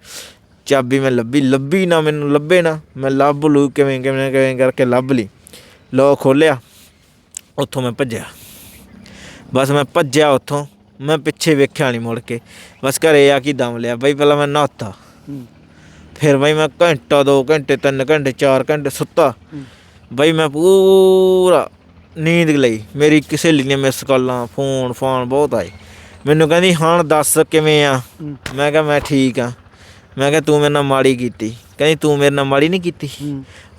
ਚਾਬੀ ਮੈਂ ਲੱਭੀ। ਲੱਭੀ ਨਾ ਮੈਨੂੰ, ਲੱਭੇ ਨਾ, ਮੈਂ ਲੱਭ ਲੂ ਕਿਵੇਂ ਕਿਵੇਂ ਕਿਵੇਂ ਕਰਕੇ ਲੱਭ ਲਈ। ਲੋ ਖੋਲਿਆ ਉੱਥੋਂ ਮੈਂ ਭੱਜਿਆ। ਬਸ ਮੈਂ ਭੱਜਿਆ ਉੱਥੋਂ, ਮੈਂ ਪਿੱਛੇ ਵੇਖਿਆ ਨਹੀਂ ਮੁੜ ਕੇ। ਬਸ ਘਰੇ ਆ ਕੇ ਦਮ ਲਿਆ। ਬਈ ਪਹਿਲਾਂ ਮੈਂ ਨਹਾਤਾ। ਫਿਰ ਬਈ ਮੈਂ ਘੰਟਾ ਦੋ ਘੰਟੇ ਤਿੰਨ ਘੰਟੇ ਚਾਰ ਘੰਟੇ ਸੁੱਤਾ। ਬਈ ਮੈਂ ਪੂਰਾ ਨੀਂਦ ਲਈ। ਮੇਰੀ ਕਿਸੇ ਲਈ ਨੇ ਮਿਸ ਕਾਲਾਂ ਫੋਨ ਫਾਨ ਬਹੁਤ ਆਏ। ਮੈਨੂੰ ਕਹਿੰਦੀ ਹਾਂ ਦੱਸ ਕਿਵੇਂ ਆ? ਮੈਂ ਕਿਹਾ ਮੈਂ ਠੀਕ ਆ। ਮੈਂ ਕਿਹਾ ਤੂੰ ਮੇਰੇ ਨਾਲ ਮਾੜੀ ਕੀਤੀ। ਕਹਿੰਦੀ ਤੂੰ ਮੇਰੇ ਨਾਲ ਮਾੜੀ ਨਹੀਂ ਕੀਤੀ।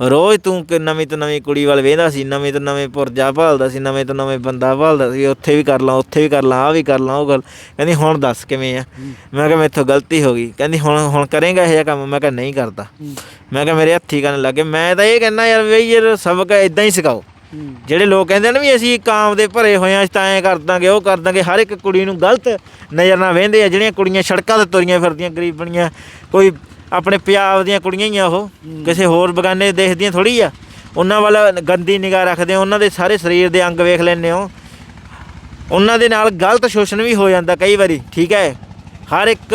ਰੋਜ਼ ਤੂੰ ਕਿ ਨਵੀਂ ਤੋਂ ਨਵੀਂ ਕੁੜੀ ਵੱਲ ਵੇਂਦਾ ਸੀ ਨਵੇਂ ਤੋਂ ਨਵੇਂ ਪੁਰਜਾ ਭਾਲਦਾ ਸੀ ਨਵੇਂ ਤੋਂ ਨਵੇਂ ਬੰਦਾ ਭਾਲਦਾ ਸੀ ਉੱਥੇ ਵੀ ਕਰ ਲਾਂ ਉੱਥੇ ਵੀ ਕਰ ਲਾਂ ਆ ਵੀ ਕਰ ਲਾਂ ਉਹ ਗੱਲ ਕਹਿੰਦੀ ਹੁਣ ਦੱਸ ਕਿਵੇਂ ਆ? ਮੈਂ ਕਿਹਾ ਮੇਥੋਂ ਗਲਤੀ ਹੋ ਗਈ। ਕਹਿੰਦੀ ਹੁਣ ਹੁਣ ਕਰੇਗਾ ਇਹ ਜਿਹਾ ਕੰਮ? ਮੈਂ ਕਿਹਾ ਨਹੀਂ ਕਰਦਾ। ਮੈਂ ਕਿਹਾ ਮੇਰੇ ਹੱਥੀ ਕਰਨ ਲੱਗੇ। ਮੈਂ ਤਾਂ ਇਹ ਕਹਿੰਦਾ ਯਾਰ ਬਈ ਯਾਰ ਸਬਕ ਇਦਾਂ ਹੀ ਸਿਖਾਓ। ਜਿਹੜੇ ਲੋਕ ਕਹਿੰਦੇ ਨੇ ਵੀ ਅਸੀਂ ਕਾਮ ਦੇ ਭਰੇ ਹੋਏ ਆ ਤਾਂ ਐਂ ਕਰ ਦਾਂਗੇ ਉਹ ਕਰ ਦਾਂਗੇ ਹਰ ਇੱਕ ਕੁੜੀ ਨੂੰ ਗਲਤ ਨਜ਼ਰ ਨਾਲ ਵੇਂਦੇ ਆ ਜਿਹੜੀਆਂ ਕੁੜੀਆਂ ਸੜਕਾਂ ਤੇ ਤੁਰੀਆਂ ਫਿਰਦੀਆਂ ਗਰੀਬਣੀਆਂ ਕੋਈ ਆਪਣੇ ਪੰਜਾਬ ਦੀਆਂ ਕੁੜੀਆਂ ਹੀ ਆ ਉਹ। ਕਿਸੇ ਹੋਰ ਬਗਾਨੇ ਦੇਖਦੀਆਂ ਥੋੜੀ ਆ। ਉਹਨਾਂ ਵੱਲ ਗੰਦੀ ਨਿਗਾਹ ਰੱਖਦੇ ਆ। ਉਹਨਾਂ ਦੇ ਸਾਰੇ ਸਰੀਰ ਦੇ ਅੰਗ ਵੇਖ ਲੈਂਦੇ ਹੋ ਉਹਨਾਂ ਦੇ ਨਾਲ ਗਲਤ ਸ਼ੋਸ਼ਣ ਵੀ ਹੋ ਜਾਂਦਾ ਕਈ ਵਾਰੀ ਠੀਕ ਹੈ? ਹਰ ਇੱਕ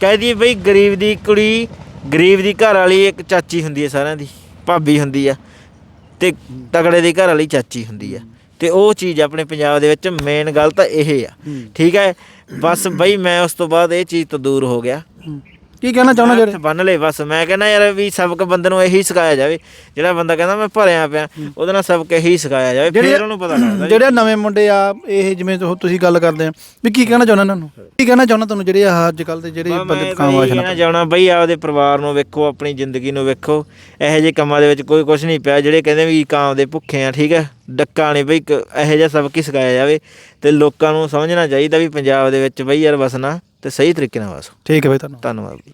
ਕਹਿ ਦਈਏ ਬਈ ਗਰੀਬ ਦੀ ਕੁੜੀ ਗਰੀਬ ਦੀ ਘਰ ਵਾਲੀ ਇੱਕ ਚਾਚੀ ਹੁੰਦੀ ਹੈ ਸਾਰਿਆਂ ਦੀ ਭਾਬੀ ਹੁੰਦੀ ਆ ਤੇ ਤਗੜੇ ਦੀ ਘਰ ਵਾਲੀ ਚਾਚੀ ਹੁੰਦੀ ਆ। ਤੇ ਉਹ ਚੀਜ਼ ਆਪਣੇ ਪੰਜਾਬ ਦੇ ਵਿੱਚ ਮੇਨ ਗੱਲ ਤਾਂ ਇਹ ਆ। ਹੂੰ। ਠੀਕ ਹੈ? ਬਸ ਬਈ ਮੈਂ ਉਸ ਤੋਂ ਬਾਅਦ ਇਹ ਚੀਜ਼ ਤੋਂ ਦੂਰ ਹੋ ਗਿਆ। ਹੂੰ। ਕੀ ਕਹਿਣਾ ਚਾਹੁੰਦਾ ਜਿਹੜੇ? ਹੱਥ ਬੰਨ ਲਏ ਬਸ। ਮੈਂ ਕਹਿੰਦਾ ਯਾਰ ਵੀ ਸਬਕ ਬੰਦੇ ਨੂੰ ਇਹੀ ਸਿਖਾਇਆ ਜਾਵੇ। ਜਿਹੜਾ ਬੰਦਾ ਕਹਿੰਦਾ ਮੈਂ ਭਰਿਆ ਪਿਆ ਉਹਦੇ ਨਾਲ ਸਬਕ ਇਹੀ ਸਿਖਾਇਆ ਜਾਵੇ ਫਿਰ ਉਹਨੂੰ ਪਤਾ ਲੱਗਦਾ ਜਿਹੜੇ ਨਵੇਂ ਮੁੰਡੇ ਆ ਇਹ ਜਿਵੇਂ ਤੁਹ- ਤੁਸੀਂ ਗੱਲ ਕਰਦੇ ਆ ਵੀ ਕੀ ਕਹਿਣਾ ਚਾਹੁੰਦਾ ਇਹਨਾਂ ਨੂੰ? ਕੀ ਕਹਿਣਾ ਚਾਹੁੰਦਾ ਤੁਹਾਨੂੰ ਜਿਹੜੇ ਆਹ ਅੱਜ ਕੱਲ ਦੇ ਜਿਹੜੇ ਮੈਂ ਬੰਦੇ ਤਾਂ ਕਾਮਵਾਸ਼ ਇਹ ਕਹਿਣਾ ਚਾਹਣਾ ਬਈ ਆਪਦੇ ਪਰਿਵਾਰ ਨੂੰ ਵੇਖੋ ਆਪਣੀ ਜ਼ਿੰਦਗੀ ਨੂੰ ਵੇਖੋ। ਇਹੋ ਜਿਹੇ ਕੰਮਾਂ ਦੇ ਵਿੱਚ ਕੋਈ ਕੁਝ ਨਹੀਂ ਪਿਆ ਜਿਹੜੇ ਕਹਿੰਦੇ ਵੀ ਕਾਮ ਦੇ ਭੁੱਖੇ ਆ ਠੀਕ ਹੈ ਡੱਕਾ ਨਹੀਂ ਬਈ ਇੱਕ ਇਹੋ ਜਿਹਾ ਸਬਕ ਹੀ ਸਿਖਾਇਆ ਜਾਵੇ। ਤੇ ਲੋਕਾਂ ਨੂੰ ਸਮਝਣਾ ਚਾਹੀਦਾ ਵੀ ਪੰਜਾਬ ਦੇ ਵਿੱਚ ਬਈ ਯਾਰ ਵਸਣਾ ਤੇ ਸਹੀ ਤਰੀਕੇ ਨਾਲ ਵਸੋ ਠੀਕ ਹੈ ਬਈ ਤੁਹਾਨੂੰ ਧੰਨਵਾਦ ਬਈ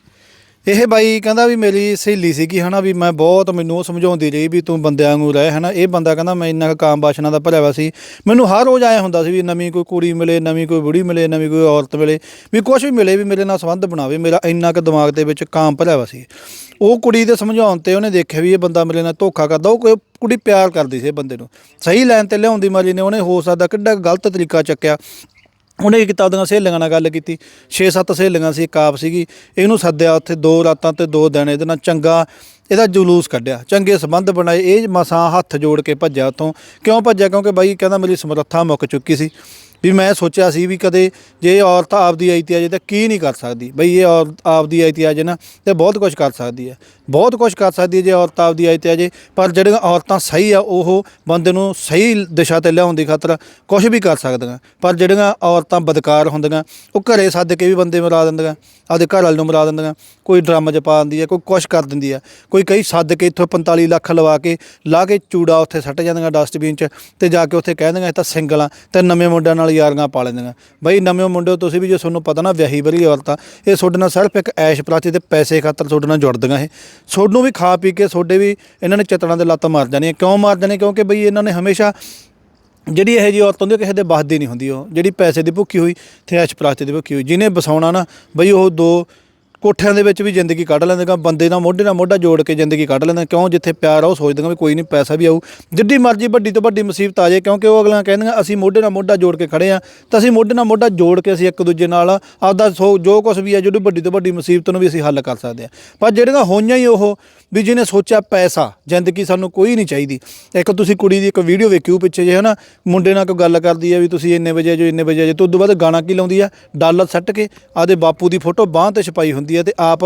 ਇਹ ਬਾਈ ਕਹਿੰਦਾ ਵੀ ਮੇਰੀ ਸਹੇਲੀ ਸੀਗੀ ਹਨਾ ਵੀ ਮੈਂ ਬਹੁਤ ਮੈਨੂੰ ਉਹ ਸਮਝਾਉਂਦੀ ਰਹੀ ਵੀ ਤੂੰ ਬੰਦਿਆਂ ਵਾਂਗੂ ਰਹਿ ਹਨਾ। ਇਹ ਬੰਦਾ ਕਹਿੰਦਾ ਮੈਂ ਇੰਨਾ ਕੁ ਕਾਮ ਬਾਸ਼ਨਾ ਦਾ ਭਰਿਆ ਵਾ ਸੀ। ਮੈਨੂੰ ਹਰ ਰੋਜ਼ ਆਇਆ ਹੁੰਦਾ ਸੀ ਵੀ ਨਵੀਂ ਕੋਈ ਕੁੜੀ ਮਿਲੇ ਨਵੀਂ ਕੋਈ ਬੁੜੀ ਮਿਲੇ ਨਵੀਂ ਕੋਈ ਔਰਤ ਮਿਲੇ ਵੀ ਕੁਝ ਵੀ ਮਿਲੇ ਵੀ ਮੇਰੇ ਨਾਲ ਸੰਬੰਧ ਬਣਾਵੇ ਮੇਰਾ ਇੰਨਾ ਕੁ ਦਿਮਾਗ ਦੇ ਵਿੱਚ ਕਾਮ ਭਰਿਆ ਵਾ ਸੀ। ਉਹ ਕੁੜੀ ਦੇ ਸਮਝਾਉਣ ਤੇ ਉਹਨੇ ਦੇਖਿਆ ਵੀ ਇਹ ਬੰਦਾ ਮੇਰੇ ਨਾਲ ਧੋਖਾ ਕਰਦਾ ਉਹ ਕੋਈ ਕੁੜੀ ਪਿਆਰ ਕਰਦੀ ਸੀ ਇਹ ਬੰਦੇ ਨੂੰ। ਸਹੀ ਲਾਈਨ ਤੇ ਲਿਆਉਂਦੀ ਮਾਰੀ ਨੇ ਉਹਨੇ ਹੋ ਸਕਦਾ ਕਿੱਡਾ ਗਲਤ ਤਰੀਕਾ ਚੱਕਿਆ। ਉਹਨੇ ਕੀ ਕੀਤਾ ਉਹਦੀਆਂ ਸਹੇਲੀਆਂ ਨਾਲ ਗੱਲ ਕੀਤੀ। 6-7 ਸਹੇਲੀਆਂ ਸੀ, ਇੱਕ ਆਪ ਸੀਗੀ। ਇਹਨੂੰ ਸੱਦਿਆ ਉੱਥੇ ਦੋ ਰਾਤਾਂ ਤੇ ਦੋ ਦਿਨ, ਇਹਦੇ ਨਾਲ ਚੰਗਾ ਇਹਦਾ ਜਲੂਸ ਕੱਢਿਆ। ਚੰਗੇ ਸੰਬੰਧ ਬਣਾਏ। ਇਹ ਮਸਾਂ ਹੱਥ ਜੋੜ ਕੇ ਭੱਜਿਆ ਉੱਥੋਂ। ਕਿਉਂ ਭੱਜਿਆ? ਕਿਉਂਕਿ ਬਾਈ ਕਹਿੰਦਾ ਮੇਰੀ ਸਮਰੱਥਾ ਮੁੱਕ ਚੁੱਕੀ ਸੀ। ਵੀ ਮੈਂ ਸੋਚਿਆ ਸੀ ਵੀ ਕਦੇ ਜੇ ਇਹ ਔਰਤ ਆਪਦੀ ਆਈਤੀ ਆ ਜੇ ਤਾਂ ਕੀ ਨਹੀਂ ਕਰ ਸਕਦੀ? ਬਈ ਇਹ ਔਰਤ ਆਪਦੀ ਆਈਤੀ ਆ ਜੇ ਨਾ ਤੇ ਬਹੁਤ ਕੁਝ ਕਰ ਸਕਦੀ ਹੈ। ਬਹੁਤ ਕੁਝ ਕਰ ਸਕਦੀ ਹੈ ਜੇ ਔਰਤ ਆਪਦੀ ਆਈਤੀ ਆ ਜੇ ਪਰ ਜਿਹੜੀਆਂ ਔਰਤਾਂ ਸਹੀ ਆ, ਉਹ ਬੰਦੇ ਨੂੰ ਸਹੀ ਦਿਸ਼ਾ ਤੇ ਲਿਆਉਣ ਦੀ ਖਾਤਰ ਕੁਝ ਵੀ ਕਰ ਸਕਦੀਆਂ। ਪਰ ਜਿਹੜੀਆਂ ਔਰਤਾਂ ਬਦਕਾਰ ਹੁੰਦੀਆਂ, ਉਹ ਘਰੇ ਸੱਦ ਕੇ ਵੀ ਬੰਦੇ ਮਰਾ ਦਿੰਦੀਆਂ, ਆਪਦੇ ਘਰ ਵਾਲੇ ਨੂੰ ਮਰਾ ਦਿੰਦੀਆਂ। ਕੋਈ ਡਰਮ 'ਚ ਪਾ ਦਿੰਦੀ ਹੈ, ਕੋਈ ਕੁਛ ਕਰ ਦਿੰਦੀ ਹੈ। ਕੋਈ ਕਈ ਸੱਦ ਕੇ ਇੱਥੋਂ 45 ਲੱਖ ਲਵਾ ਕੇ, ਲਾ ਕੇ ਚੂੜਾ ਉੱਥੇ ਸੱਟ ਜਾਂਦੀਆਂ ਡਸਟਬਿਨ 'ਚ ਤੇ ਜਾ ਕੇ ਉੱਥੇ ਕਹਿ ਦਿੰਦੀਆਂ ਇਹ ਤਾਂ ਸਿੰਗਲ ਆ, ਤੇ ਨਵੇਂ ਮੁੰਡਿਆਂ ਨਾਲ ਯਾਰੀਆਂ ਪਾ ਲੈਂਦੀਆਂ। ਬਈ ਨਵੇਂ ਮੁੰਡੇ ਤੁਸੀਂ ਵੀ ਜੇ ਤੁਹਾਨੂੰ ਪਤਾ ਨਾ ਵਿਆਹੀ ਬਰੀ ਔਰਤਾਂ, ਇਹ ਤੁਹਾਡੇ ਨਾਲ ਸਿਰਫ ਇੱਕ ਐਸ਼ ਪ੍ਰਾਤੀ ਤੇ ਪੈਸੇ ਖਾਤਰ ਤੁਹਾਡੇ ਨਾਲ ਜੁੜਦੀਆਂ ਇਹ। ਤੁਹਾਨੂੰ ਵੀ ਖਾ ਪੀ ਕੇ ਤੁਹਾਡੇ ਵੀ ਇਹਨਾਂ ਨੇ ਚਤੜਾਂ ਦੇ ਲੱਤ ਮਾਰ ਜਾਣੀਆਂ। ਕਿਉਂ ਮਾਰ ਜਾਣੀ ਕਿਉਂਕਿ ਬਈ ਇਹਨਾਂ ਨੇ ਹਮੇਸ਼ਾ ਜਿਹੜੀ ਇਹ ਜੀ ਔਰਤ ਹੁੰਦੀ ਕਿਸੇ ਦੇ ਬਸਦੀ ਨਹੀਂ ਹੁੰਦੀ। ਉਹ ਜਿਹੜੀ ਪੈਸੇ ਦੀ ਭੁੱਖੀ ਹੋਈ ਤੇ ਐਸ਼ ਪ੍ਰਾਸਤੀ ਦੀ ਭੁੱਖੀ ਹੋਈ। ਜਿਹਨੇ ਵਸਾਉਣਾ ਨਾ, ਬਈ ਉਹ ਦੋ ਕੋਠਿਆਂ ਦੇ ਵਿੱਚ ਵੀ ਜ਼ਿੰਦਗੀ ਕੱਢ ਲੈਂਦੇ ਲੈਂਦੇਗਾ ਬੰਦੇ ਨਾਲ ਮੋਢੇ ਨਾਲ ਮੋਢਾ ਜੋੜ ਕੇ ਜ਼ਿੰਦਗੀ ਕੱਢ ਲੈਂਦੇ ਕਿਉਂ? ਜਿੱਥੇ ਪਿਆਰ ਆ, ਉਹ ਸੋਚਦੇ ਵੀ ਕੋਈ ਨਹੀਂ ਪੈਸਾ ਵੀ ਆਊ। ਜਿੱਡੀ ਮਰਜ਼ੀ ਵੱਡੀ ਤੋਂ ਵੱਡੀ ਮੁਸੀਬਤ ਆ ਜਾਏ, ਕਿਉਂਕਿ ਉਹ ਅਗਲਾ ਕਹਿੰਦੀਆਂ ਅਸੀਂ ਮੋਢੇ ਨਾਲ ਮੋਢਾ ਜੋੜ ਕੇ ਖੜੇ ਆ। ਤਾਂ ਅਸੀਂ ਮੋਢੇ ਨਾਲ ਮੋਢਾ ਜੋੜ ਕੇ ਅਸੀਂ ਇੱਕ ਦੂਜੇ ਨਾਲ ਆਪਦਾ ਸੋ, ਜੋ ਕੁਝ ਵੀ ਆ, ਜਿਹੜੀ ਵੱਡੀ ਤੋਂ ਵੱਡੀ ਮੁਸੀਬਤ ਨੂੰ ਵੀ ਅਸੀਂ ਹੱਲ ਕਰ ਸਕਦੇ ਆ। ਪਰ ਜਿਹੜੀਆਂ ਹੋਈਆਂ ਹੀ ਉਹ ਵੀ ਜਿਹਨੇ ਸੋਚਿਆ ਪੈਸਾ, ਜ਼ਿੰਦਗੀ ਸਾਨੂੰ ਕੋਈ ਨਹੀਂ ਚਾਹੀਦੀ। ਇੱਕ ਤੁਸੀਂ ਕੁੜੀ ਦੀ ਇੱਕ ਵੀਡੀਓ ਵੇਖਿਓ ਪਿੱਛੇ ਜੇ ਹਨਾ? ਮੁੰਡੇ ਨਾਲ ਕੋਈ ਗੱਲ ਕਰਦੀ ਹੈ ਵੀ ਤੁਸੀਂ ਇੰਨੇ ਵਜੇ ਜੋ ਇੰਨੇ ਵਜੇ ਜੇ ਤੋਂ ਉਦੋਂ ਬਾਅਦ ਗਾਣਾ ਕੀ ਲਾਉਂਦੀ ਆ? ਡਾਲਰ ਸੱਟ ਕੇ ਆਦੇ ਬਾਪੂ ਦੀ ਫੋਟੋ ਬਾਂਹ ਤੇ ਛਪਾਈ ਹੁੰਦੀ ਹੈ ਤੇ ਆਪ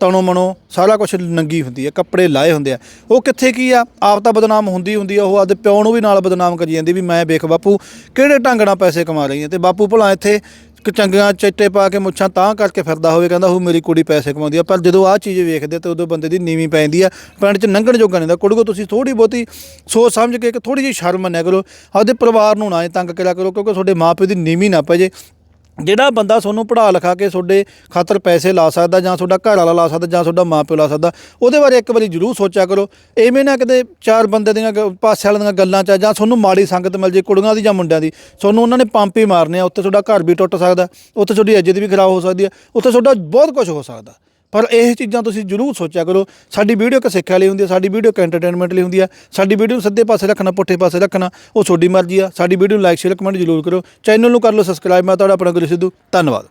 ਤਣੋ ਮਨੋ ਸਾਰਾ ਕੁਝ ਨੰਗੀ ਹੁੰਦੀ ਹੈ ਕੱਪੜੇ ਲਾਏ ਹੁੰਦੇ ਆ। ਉਹ ਕਿੱਥੇ ਕੀ ਆ? ਆਪ ਤਾਂ ਬਦਨਾਮ ਹੁੰਦੀ ਹੁੰਦੀ ਆ, ਉਹ ਆਦੇ ਪਿਓ ਨੂੰ ਵੀ ਨਾਲ ਬਦਨਾਮ ਕਰੀ ਜਾਂਦੀ ਵੀ ਮੈਂ ਵੇਖ ਬਾਪੂ ਕਿਹੜੇ ਢੰਗ ਨਾਲ ਪੈਸੇ ਕਮਾ ਰਹੀ ਹੈ ਤੇ ਬਾਪੂ ਭਲਾ ਇੱਥੇ ਕਿ ਚੰਗੀਆਂ ਚਿੱਟੇ ਪਾ ਕੇ ਮੁੱਛਾਂ ਤਾਂ ਕਰਕੇ ਫਿਰਦਾ ਹੋਵੇ, ਕਹਿੰਦਾ, ਉਹ ਮੇਰੀ ਕੁੜੀ ਪੈਸੇ ਕਮਾਉਂਦੀ ਆ। ਪਰ ਜਦੋਂ ਆਹ ਚੀਜ਼ ਵੇਖਦੇ ਤੇ ਉਦੋਂ ਬੰਦੇ ਦੀ ਨੀਵੀਂ ਪੈਂਦੀ ਆ। ਪਿੰਡ 'ਚ ਲੰਘਣ ਜੋਗਾ ਨਹੀਂ ਦਾ ਕੁੜੀਓ ਤੁਸੀਂ ਥੋੜੀ ਬਹੁਤੀ ਸੋਚ ਸਮਝ ਕੇ ਇੱਕ ਥੋੜੀ ਜਿਹੀ ਸ਼ਰਮ ਮੰਨਿਆ ਕਰੋ। ਆਪਦੇ ਪਰਿਵਾਰ ਨੂੰ ਨਾ ਇਹ ਤੰਗ ਕਰਿਆ ਕਰੋ, ਕਿਉਂਕਿ ਤੁਹਾਡੇ ਮਾਪੇ ਦੀ ਨੀਵੀਂ ਨਾ ਪੈ ਜੇ। ਜਿਹੜਾ ਬੰਦਾ ਤੁਹਾਨੂੰ ਪੜ੍ਹਾ ਲਿਖਾ ਕੇ ਤੁਹਾਡੇ ਖਾਤਰ ਪੈਸੇ ਲਾ ਸਕਦਾ ਜਾਂ ਤੁਹਾਡਾ ਘਰ ਵਾਲਾ ਲਾ ਸਕਦਾ ਜਾਂ ਤੁਹਾਡਾ ਮਾਪਿਓ ਲਾ ਸਕਦਾ, ਉਹਦੇ ਬਾਰੇ ਇੱਕ ਵਾਰੀ ਜ਼ਰੂਰ ਸੋਚਿਆ ਕਰੋ। ਐਵੇਂ ਨਾ ਕਿਤੇ ਚਾਰ ਬੰਦੇ ਦੀਆਂ ਗ- ਪਾਸੇ ਵਾਲਿਆਂ ਦੀਆਂ ਗੱਲਾਂ ਚ ਜਾਂ ਤੁਹਾਨੂੰ ਮਾੜੀ ਸੰਗਤ ਮਿਲ ਜੇ ਕੁੜੀਆਂ ਦੀ ਜਾਂ ਮੁੰਡਿਆਂ ਦੀ, ਤੁਹਾਨੂੰ ਉਹਨਾਂ ਨੇ ਪੰਪ ਹੀ ਮਾਰਨੇ ਆ, ਉੱਥੇ ਤੁਹਾਡਾ ਘਰ ਵੀ ਟੁੱਟ ਸਕਦਾ, ਉੱਥੇ ਤੁਹਾਡੀ ਇੱਜ਼ਤ ਵੀ ਖਰਾਬ ਹੋ ਸਕਦੀ ਹੈ ਉੱਥੇ ਤੁਹਾਡਾ ਬਹੁਤ ਕੁਝ ਹੋ ਸਕਦਾ। ਪਰ ਇਹ ਚੀਜ਼ਾਂ ਤੁਸੀਂ ਜ਼ਰੂਰ ਸੋਚਿਆ ਕਰੋ। ਸਾਡੀ ਵੀਡੀਓ ਇੱਕ ਸਿੱਖਿਆ ਲਈ ਹੁੰਦੀ ਹੈ, ਸਾਡੀ ਵੀਡੀਓ ਇੱਕ ਐਂਟਰਟੇਨਮੈਂਟ ਲਈ ਹੁੰਦੀ ਹੈ। ਸਾਡੀ ਵੀਡੀਓ ਨੂੰ ਸਿੱਧੇ ਪਾਸੇ ਰੱਖਣਾ, ਪੁੱਠੇ ਪਾਸੇ ਰੱਖਣਾ, ਉਹ ਤੁਹਾਡੀ ਮਰਜ਼ੀ ਆ। ਸਾਡੀ ਵੀਡੀਓ ਨੂੰ ਲਾਈਕ ਸ਼ੇਅਰ ਕਮੈਂਟ ਜ਼ਰੂਰ ਕਰੋ। ਚੈਨਲ ਨੂੰ ਕਰ ਲਓ ਸਬਸਕ੍ਰਾਈਬ ਮੈਂ ਤੁਹਾਡਾ ਆਪਣਾ ਗੁਰੂ ਸਿੱਧੂ। ਧੰਨਵਾਦ।